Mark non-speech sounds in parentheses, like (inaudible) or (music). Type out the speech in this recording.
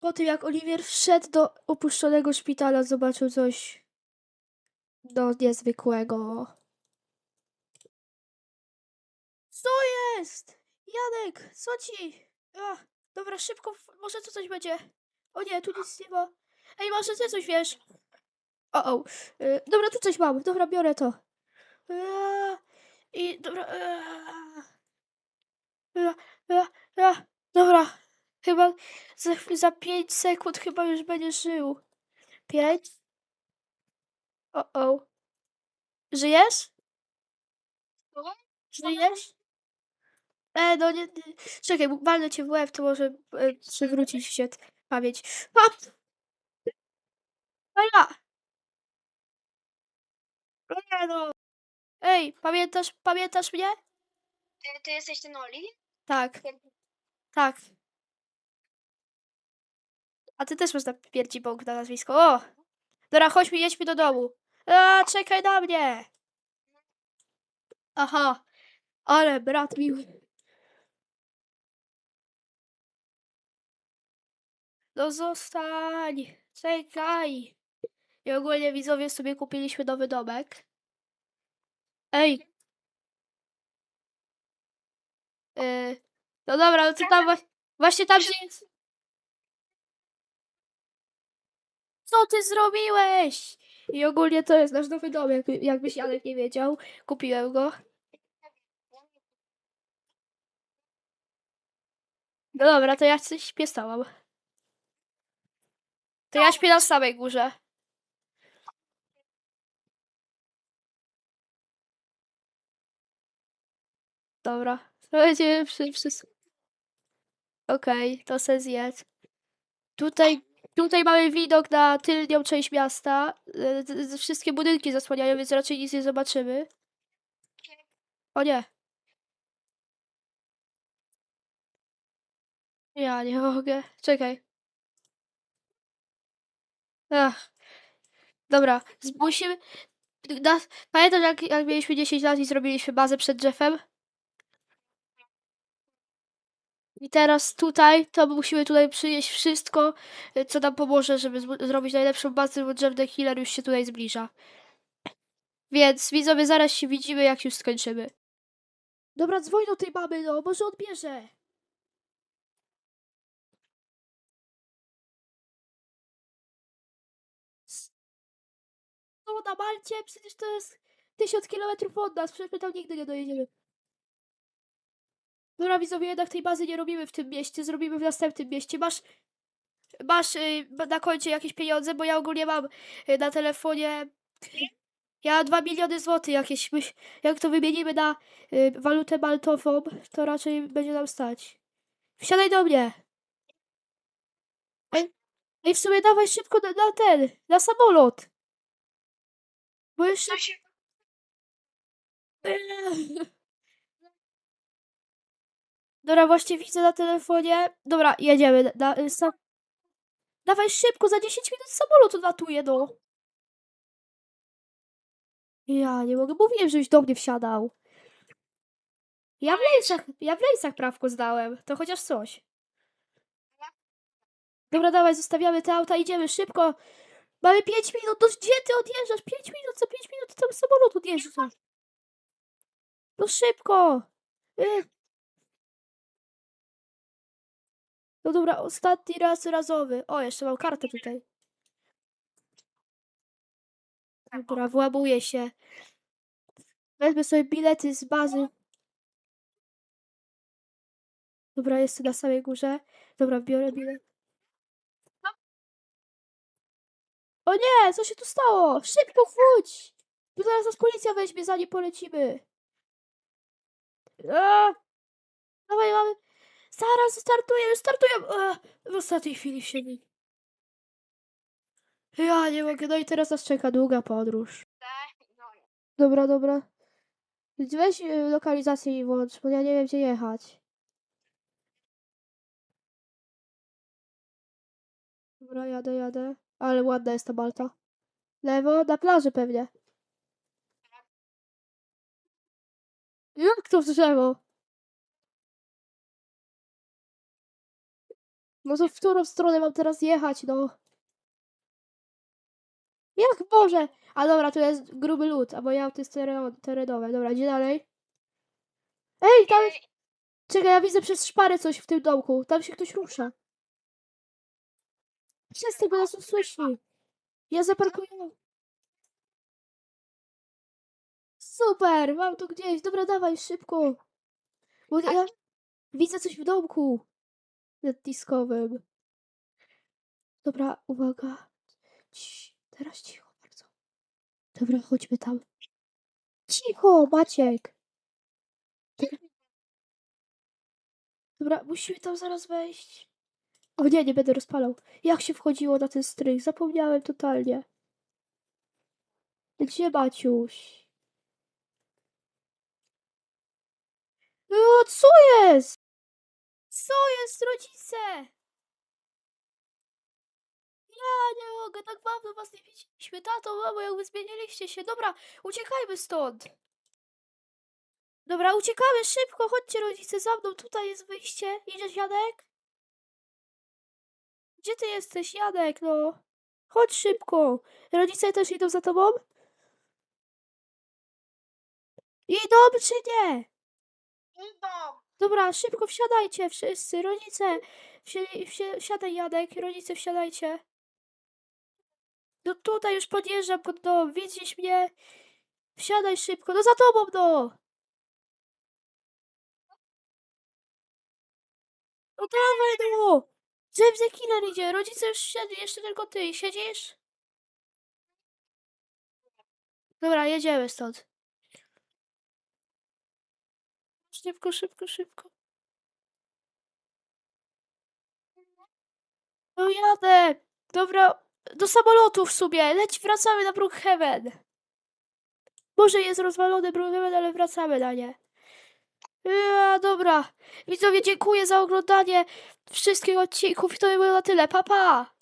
Po tym jak Oliwier wszedł do opuszczonego szpitala, zobaczył coś no niezwykłego. Co jest? Janek, co ci? Ach, dobra, szybko, może tu coś będzie. O nie, tu nic nie ma. Ej, może ty coś wiesz? O, o. Y, dobra, tu coś mam. Dobra, biorę to. Eee, I dobra. eee, eee. Dobra. Chyba za, za 5 sekund chyba już będziesz żył. 5. O, o. Żyjesz? Żyjesz? E, no nie, nie. Czekaj, walnę cię w łeb, to może e, przywrócić się pamięć. Pap! No ja! No nie no! Ej, pamiętasz, pamiętasz mnie? Ty, ty jesteś ten Oli? Tak, tak. A ty też masz na pierci bąk na nazwisko. O! Dobra, chodźmy, jedźmy do domu. A, czekaj na mnie! Aha, ale brat miły. No zostań, czekaj. I ogólnie widzowie sobie kupiliśmy nowy domek. Ej. Yy, no dobra, no to tam właśnie tam gdzie jest. Co ty zrobiłeś? I ogólnie to jest nasz nowy dom, jakby, jakbyś Janek nie wiedział. Kupiłem go. No dobra, to ja coś śpię stałam. To ja śpię na samej górze. Dobra. To będzie przy... Okej, to se zjedz. Tutaj, tutaj mamy widok na tylnią część miasta. E, Wszystkie budynki zasłaniają, więc raczej nic nie zobaczymy. O nie. Ja nie mogę. Czekaj. Ach. Dobra, musimy... Na, pamiętasz jak, jak mieliśmy 10 lat i zrobiliśmy bazę przed Jeffem? I teraz tutaj, to musimy tutaj przynieść wszystko, y, co nam pomoże, żeby zrobić najlepszą bazę, bo the Killer już się tutaj zbliża. Więc widzowie, zaraz się widzimy, jak już skończymy. Dobra, dzwoń do tej mamy, no, może odbierze. No, na Malcie, przecież to jest tysiąc kilometrów od nas, przecież my tam nigdy nie dojedziemy. Dobra, widzowie, jednak tej bazy nie robimy w tym mieście, zrobimy w następnym mieście. Masz, masz y, na koncie jakieś pieniądze, bo ja ogólnie mam y, na telefonie... Ja mam 2 miliony złotych jakieś. Myś, jak to wymienimy na y, walutę maltową, to raczej będzie nam stać. Wsiadaj do mnie. Ej, ej w sumie dawaj szybko na, na ten, na samolot. Bo jeszcze... Się... (laughs) Dobra, właśnie widzę na telefonie. Dobra, jedziemy. Na. Dawaj szybko, za 10 minut samolot odlatuje, no. Ja nie mogę, mówiłem, żebyś do mnie wsiadał. Ja w rejsach, ja w prawko zdałem, to chociaż coś. Dobra, dawaj, zostawiamy te auta, idziemy szybko. Mamy 5 minut, no gdzie ty odjeżdżasz? 5 minut, za 5 minut tam samolot odjeżdża. No szybko. Y. No dobra, ostatni raz razowy. O, jeszcze mam kartę tutaj. Dobra, włamuję się. Wezmę sobie bilety z bazy. Dobra, jest na samej górze. Dobra, biorę bilet. O nie, co się tu stało? Szybko wróć! Bo zaraz nas policja weźmie, zanim polecimy. A! Dawaj, mamy. Zaraz startujemy. A! W ostatniej chwili się nie. Ja nie mogę, no i teraz nas czeka długa podróż. Dobra, dobra. Weź y, lokalizację i włącz, bo ja nie wiem gdzie jechać. Dobra, jadę, jadę. Ale ładna jest ta Malta. Lewo, na plaży pewnie. Jak to drzewo? No to w którą stronę mam teraz jechać, no? Jak Boże? A dobra, tu jest gruby lód, a moje auto jest teren- terenowe. Dobra, gdzie dalej? Ej, tam Czekaj, ja widzę przez szparę coś w tym domku. Tam się ktoś rusza. Przestań, bo nas usłyszeli. Ja zaparkuję. Super, mam tu gdzieś. Dobra, dawaj, szybko. Bo ja widzę coś w domku. Naddiskowym. Dobra, uwaga. Cii, teraz cicho bardzo. Dobra, chodźmy tam. Cicho, Maciek. Dobra, musimy tam zaraz wejść. O nie, nie będę rozpalał. Jak się wchodziło na ten strych? Zapomniałem totalnie. Gdzie Maciuś? No, co jest? Co jest, rodzice? Ja nie mogę, tak dawno was nie widzieliśmy. Tato, mamo, jakby zmieniliście się. Dobra, uciekajmy stąd. Dobra, uciekamy szybko. Chodźcie, rodzice, za mną. Tutaj jest wyjście. Idziesz, Janek? Gdzie ty jesteś, Janek, no? Chodź szybko. Rodzice też idą za tobą? Idą czy nie? Idą. Dobra, szybko wsiadajcie wszyscy. Rodzice, wsi- wsi- wsiadaj Janek, rodzice wsiadajcie. No tutaj już podjeżdżam pod dom, widzisz mnie? Wsiadaj szybko, no za tobą no! No dawaj no! James Killer idzie, rodzice już siedzi, jeszcze tylko ty, siedzisz? Dobra, jedziemy stąd. Szybko, szybko, szybko. No jadę! Dobra, do samolotu w sumie. Leć, wracamy na Brookhaven. Może jest rozwalony Brookhaven, ale wracamy na nie. Ja, dobra. Widzowie, dziękuję za oglądanie wszystkich odcinków i to by było na tyle. Pa, pa!